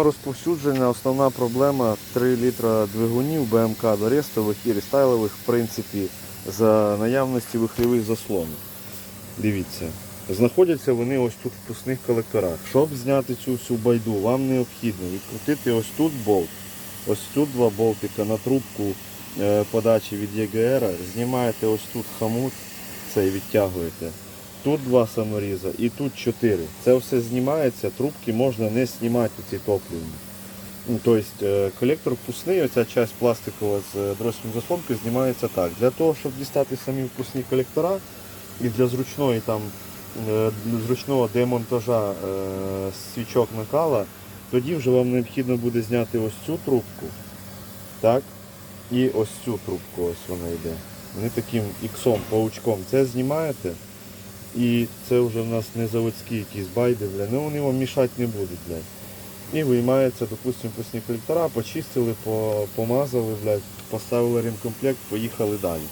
Розповсюджена основна проблема 3 літра двигунів БМК до рестових і рестайлових, в принципі, за наявності вихльових заслонів. Дивіться, знаходяться вони ось тут в пусних колекторах. Щоб зняти цю всю байду, вам необхідно відкрутити ось тут болт, ось тут два болтика на трубку е, подачі від ЄГР, знімаєте ось тут хамут, цей відтягуєте. Тут два саморіза і тут чотири. Це все знімається, трубки можна не знімати ці топливні. Ну, Тобто е, колектор впускний, оця часть пластикова з е, дросельною заслонкою знімається так. Для того, щоб дістати самі впускні колектора і для зручної там е, зручного демонтажа свічок накала, тоді вже вам необхідно буде зняти ось цю трубку. Так? І ось цю трубку, ось вона йде. Вони таким іксом, паучком. Це знімаєте. І це вже в нас не заводські якісь байди, бля. Ну вони вам мішати не будуть, блядь. І виймається, допустимо, пусні колектора, почистили, помазали, блядь, поставили ремкомплект, поїхали далі.